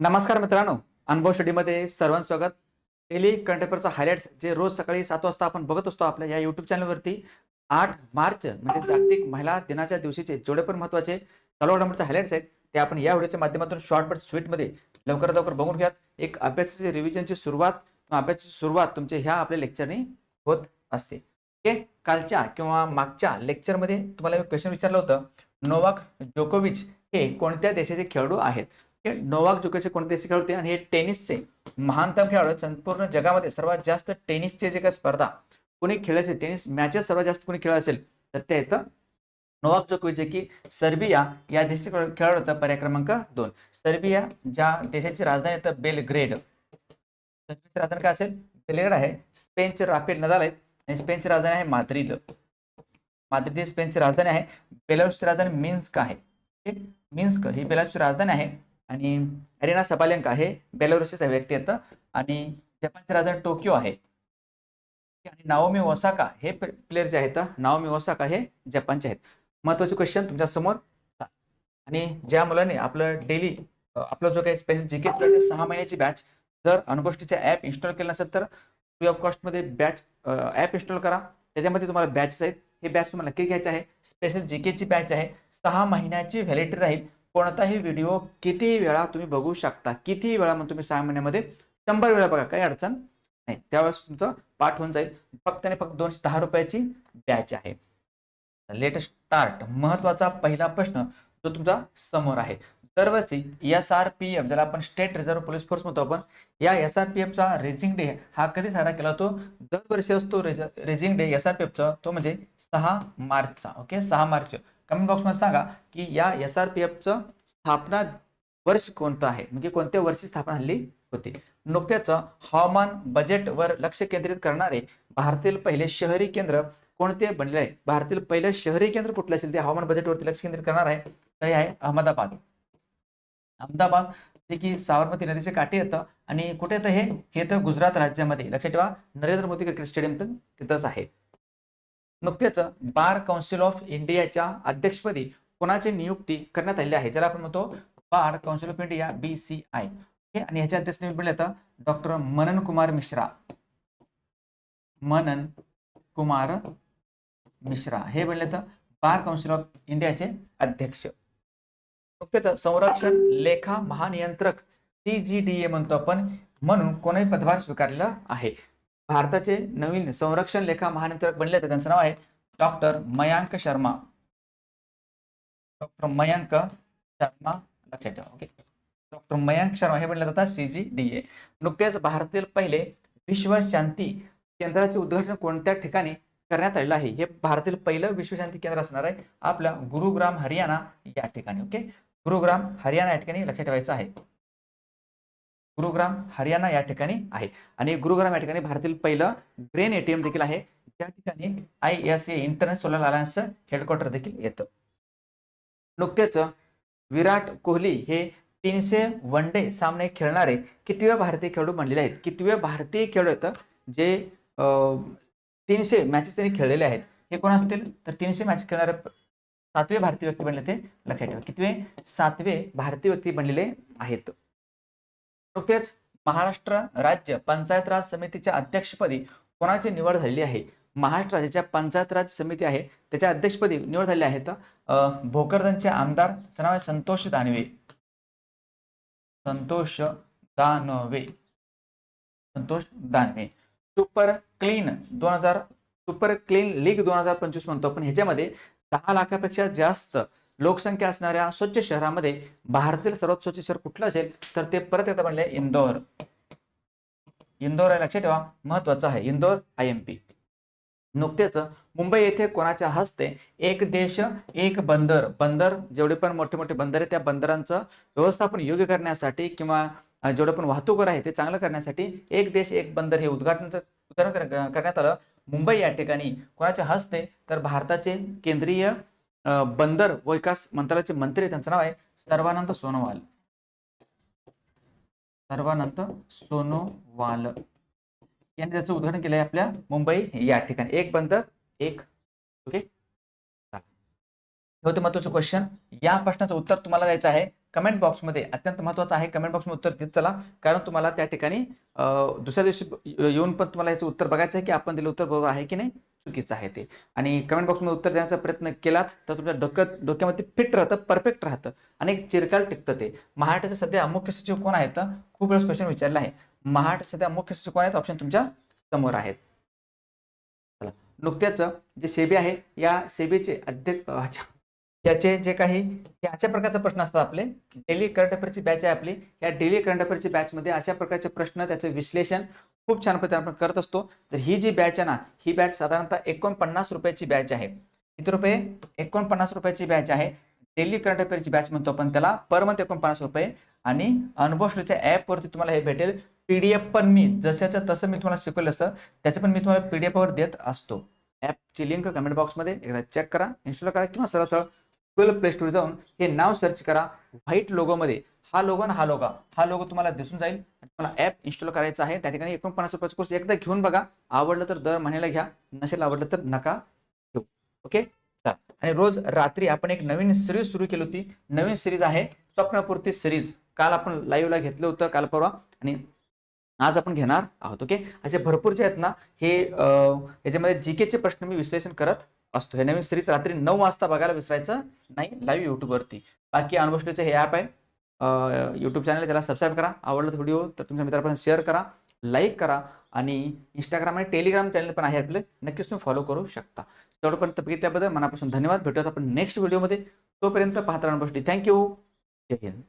नमस्कार मित्रांनो अनुभव स्टडीमध्ये सर्वांचं स्वागत. डेली कंटेपरचा हायलाइट्स जे रोज सकाळी सात वाजता आपण बघत असतो आपल्या या युट्यूब चॅनलवरती आठ मार्च म्हणजे जागतिक महिला दिनाच्या दिवशीचे जेवढे पण महत्त्वाचे चालू घडामोडीचे हायलाइट्स आहेत ते आपण या व्हिडिओच्या माध्यमातून शॉर्ट बट स्वीटमध्ये लवकरात लवकर बघून घ्यात एक अभ्यासाची रिव्हिजनची सुरुवात किंवा अभ्यासाची सुरुवात तुमच्या ह्या आपल्या लेक्चरने होत असते. ओके? कालच्या किंवा मागच्या लेक्चरमध्ये तुम्हाला एक क्वेश्चन विचारलं होतं नोवाक जोकोविच हे कोणत्या देशाचे खेळाडू आहेत? हे नोवाक जोकोविच कोणते खेळाडू होते? आणि हे टेनिसचे महानतम खेळाडू संपूर्ण जगामध्ये सर्वात जास्त टेनिसचे जे काही स्पर्धा कोणी खेळायचे टेनिस मॅचेस सर्वात जास्त कोणी खेळ असेल तर ते येतं नोवाक जोकोविच जे की सर्बिया या देशाचे खेळाडू होता पर्याय क्रमांक दोन. सर्बिया ज्या देशाची राजधानी येतं बेलग्रेड. सर्बियाची राजधानी काय असेल? बेलग्रेड आहे. स्पेनचे राफेल नदाल आहेत. आणि स्पेनची राजधानी आहे माद्रिद. माद्रिद ही स्पेनची राजधानी आहे. बेलारूसची राजधानी मिन्स्क आहे. मिन्स्क. ही बेलारूसची राजधानी आहे. आणि अरिना सबालेंका हे बेलारूसचे व्यक्ती येतं आणि जपानचे राजधानी टोकियो आहे. आणि नाओमी ओसाका हे प्लेअर जे आहेत नाओमी ओसाका हे जपानचे आहेत. महत्त्वाचे क्वेश्चन तुमच्यासमोर. आणि ज्या मुलाने आपलं डेली आपला जो काही स्पेशल जिके सहा महिन्याची बॅच जर अनुगोष्टीचे ॲप इन्स्टॉल केलं नसेल तर फ्री ऑफ कॉस्टमध्ये बॅच ॲप इन्स्टॉल करा. त्याच्यामध्ये तुम्हाला बॅचेस आहेत. हे बॅच तुम्हाला नक्की घ्यायचं आहे. स्पेशल जीकेची बॅच आहे. सहा महिन्याची व्हॅलिडिटी राहील. कोणताही व्हिडिओ किती वेळा तुम्ही बघू शकता? किती वेळा मग तुम्ही सहा महिन्यामध्ये? शंभर वेळा बघा काही अडचण नाही. त्यावेळेस तुमचं पाठ होऊन जाईल. फक्त आणि फक्त दोनशे दहा रुपयाची बॅच आहे. लेटेस्ट स्टार्ट महत्त्वाचा पहिला प्रश्न जो तुमचा समोर आहे. दरवर्षी एस आर पी एफ ज्याला आपण स्टेट रिझर्व्ह पोलीस फोर्स म्हणतो आपण या एस आर पी एफचा रेजिंग डे हा कधी साजरा केला जातो दरवर्षी असतो raising day S R P एफचा तो म्हणजे सहा मार्चचा ओके? सहा मार्च. कमेंट बॉक्समध्ये सांगा की या एस आर पी एफचं स्थापना वर्ष कोणतं आहे? म्हणजे कोणत्या वर्षी स्थापना हल्ली होती? नुकत्याच हवामान बजेटवर लक्ष केंद्रित करणारे भारतातील पहिले शहरी केंद्र कोणते बनले आहे? भारतातील पहिलं शहरी केंद्र कुठलं असेल ते हवामान बजेटवरती लक्ष केंद्रित करणार आहे. ते आहे अहमदाबाद. अहमदाबाद जे की साबरमती नदीचे काठी येतं. आणि कुठे येतं हे? हे तर गुजरात राज्यामध्ये. लक्षात ठेवा नरेंद्र मोदी क्रिकेट स्टेडियम तर तिथंच आहे. नुकतेच बार काउन्सिल ऑफ इंडियाच्या अध्यक्षपदी कोणाची नियुक्ती करण्यात आलेली आहे? ज्याला आपण म्हणतो bar council of India B C I. आणि ह्याच्या अध्यक्ष म्हणलं तर डॉक्टर मनन कुमार मिश्रा. मनन कुमार मिश्रा. हे बनले तर बार काउन्सिल ऑफ इंडियाचे अध्यक्ष. नुकतेच संरक्षण लेखा महानियंत्रक सी जी डी ए म्हणतो आपण म्हणून कोणाही पदभार स्वीकारलेला आहे. भारताचे नवीन संरक्षण लेखा महानियंत्रक बनले तर त्यांचं नाव आहे डॉक्टर मयांक शर्मा. डॉक्टर मयांक शर्मा लक्षात ठेवा ओके. डॉक्टर मयांक शर्मा हे बनले जातात सी जी डी ए नुकतेच भारतातील पहिले विश्व शांती केंद्राचे उद्घाटन कोणत्या ठिकाणी करण्यात आलेलं आहे? हे भारतातील पहिलं विश्वशांती केंद्र असणार आहे आपल्या गुरुग्राम हरियाणा या ठिकाणी ओके? गुरुग्राम हरियाणा या ठिकाणी लक्षात ठेवायचं आहे. गुरुग्राम हरियाणा या ठिकाणी आहे. आणि गुरुग्राम या ठिकाणी भारतातील पहिलं ग्रेन एटीएम देखील आहे. त्या ठिकाणी I S A international solar अलायन्सचं headquarter देखील येतं. नुकतेच विराट कोहली हे तीनशे वन डे सामने खेळणारे कितवे भारतीय खेळाडू बनलेले आहेत? कितवे भारतीय खेळाडू आहेत? जे तीनशे मॅचेस त्यांनी खेळलेले आहेत. हे कोण असतील? तर तीनशे मॅच खेळणारे सातवे भारतीय व्यक्ती बनले ते लक्षात ठेवा. कितवे? सातवे भारतीय व्यक्ती बनलेले आहेत. नुकतेच महाराष्ट्र राज्य पंचायत राज समितीच्या अध्यक्षपदी कोणाची निवड झालेली आहे? महाराष्ट्र राज्याच्या पंचायत राज समिती आहे. त्याच्या अध्यक्षपदी निवड झालेली आहे तर भोकरदनचे आमदार नाव आहे संतोष दानवे. संतोष दानवे. संतोष दानवे. सुपर क्लीन दोन हजार सुपर क्लीन लीग दोन हजार पंचवीस म्हणतो. पण ह्याच्यामध्ये दहा लाखापेक्षा जास्त लोकसंख्या असणाऱ्या स्वच्छ शहरामध्ये भारतातील सर्वात स्वच्छ शहर कुठलं असेल तर ते परत एकदा म्हणले इंदोर. इंदोर लक्षात ठेवा महत्वाचं आहे. इंदोर आय एम पी नुकतेच मुंबई येथे कोणाच्या हस्ते एक देश एक बंदर बंदर जेवढे पण मोठे मोठे बंदर आहे त्या बंदरांचं व्यवस्थापन योग्य करण्यासाठी किंवा जेवढं पण वाहतूक आहे ते चांगलं करण्यासाठी एक देश एक बंदर हे उद्घाटनाचं उद्घाटन करण्यात आलं. मुंबई या ठिकाणी कोणाच्या हस्ते? तर भारताचे केंद्रीय बंदर व विकास मंत्रालयाचे मंत्री त्यांचं नाव आहे सर्वानंद सोनोवाल. सर्वानंद सोनोवाल. यांनी त्याचं उद्घाटन केलं आहे आपल्या मुंबई या ठिकाणी. एक बंदर एक ओके? हे होते महत्त्वाचे क्वेश्चन या प्रश्नाचं उत्तर तुम्हाला द्यायचं आहे. कमेंट बॉक्समध्ये अत्यंत महत्वाचं आहे. कमेंट बॉक्समध्ये उत्तर देत चला. कारण तुम्हाला त्या ठिकाणी दुसऱ्या दिवशी येऊन पण तुम्हाला याचं उत्तर बघायचं आहे की आपण दिलं उत्तर बरोबर आहे की नाही? चुकीचं आहे ते. आणि कमेंट बॉक्समध्ये उत्तर देण्याचा प्रयत्न केलात तर तुमच्या डोक्यात डोक्यामध्ये फिट राहतं परफेक्ट राहतं. आणि चिरकाल टिकतं ते. महाराष्ट्राचे सध्या मुख्य सचिव कोण आहेत? खूप वेळेस क्वेश्चन विचारला आहे. महाराष्ट्र सध्या मुख्य सचिव कोण आहेत? ऑप्शन तुमच्यासमोर आहेत. नुकत्याच जे सेबी आहे या सेबीचे अध्यक्ष अच्छा. याचे जे काही हे अशा प्रकारचे प्रश्न असतात आपले. डेली करंट अफेअरची बॅच आहे आपली. या डेली करंट अफेअरची बॅचमध्ये अशा प्रकारचे प्रश्न त्याचे विश्लेषण खूप छान पद्धतीने आपण करत असतो. तर ही जी बॅच आहे ना ही बॅच साधारणतः एकोणपन्नास रुपयाची बॅच आहे. किती रुपये? एकोणपन्नास रुपयाची बॅच आहे. डेली करंट अफेअरची बॅच म्हणतो आपण त्याला. पर मंथ एकोणपन्नास रुपये. आणि अनुभवच्या ॲपवरती तुम्हाला हे भेटेल. पीडीएफ पण मी जशाचं तसं मी तुम्हाला शिकवलं असतं त्याचं पण मी तुम्हाला पीडीएफवर देत असतो. ॲपची लिंक कमेंट बॉक्समध्ये एकदा चेक करा इन्स्टॉल करा किंवा सरळ सरळ गुगल प्ले स्टोर जाऊन हे नाव सर्च करा. व्हाईट लोगोमध्ये हा लोगो ना हा लोगो हा लोगो तुम्हाला दिसून जाईल. तुम्हाला ॲप इन्स्टॉल करायचा आहे. त्या ठिकाणी एकोणपन्नास रुपयाचा कोर्स एकदा घेऊन बघा. आवडलं तर दर महिन्याला घ्या. नसेल आवडलं तर नका घेऊ. ओके आणि रोज रात्री आपण एक नवीन सिरीज सुरू केली होती. नवीन सिरीज आहे. स्वप्नपूर्ती सिरीज काल आपण लाईव्हला घेतलं होतं. काल परवा. आणि आज आपण घेणार आहोत. ओके असे भरपूर जे आहेत ना हे याच्यामध्ये जी चे प्रश्न मी विश्लेषण करत असतो. हे नवीन सिरीज रात्री नऊ वाजता बघायला विसरायचं नाही लाईव्ह युट्यूबवरती बाकी अनवष्टीचं हे ॲप आहे. यूट्यूब चॅनल त्याला सबस्क्राईब करा. आवडला व्हिडिओ तर तुमच्या मित्रांपर्यंत शेअर करा लाईक करा आणि इंस्टाग्राम आणि टेलिग्राम चॅनल पण आहे आपले. नक्कीच तुम्ही फॉलो करू शकता. तेवढंपर्यंत बघितल्याबद्दल मनापासून धन्यवाद. भेटूयात आपण नेक्स्ट व्हिडिओमध्ये तोपर्यंत पाहता राहणार गोष्टी थँक्यू जय हिंद.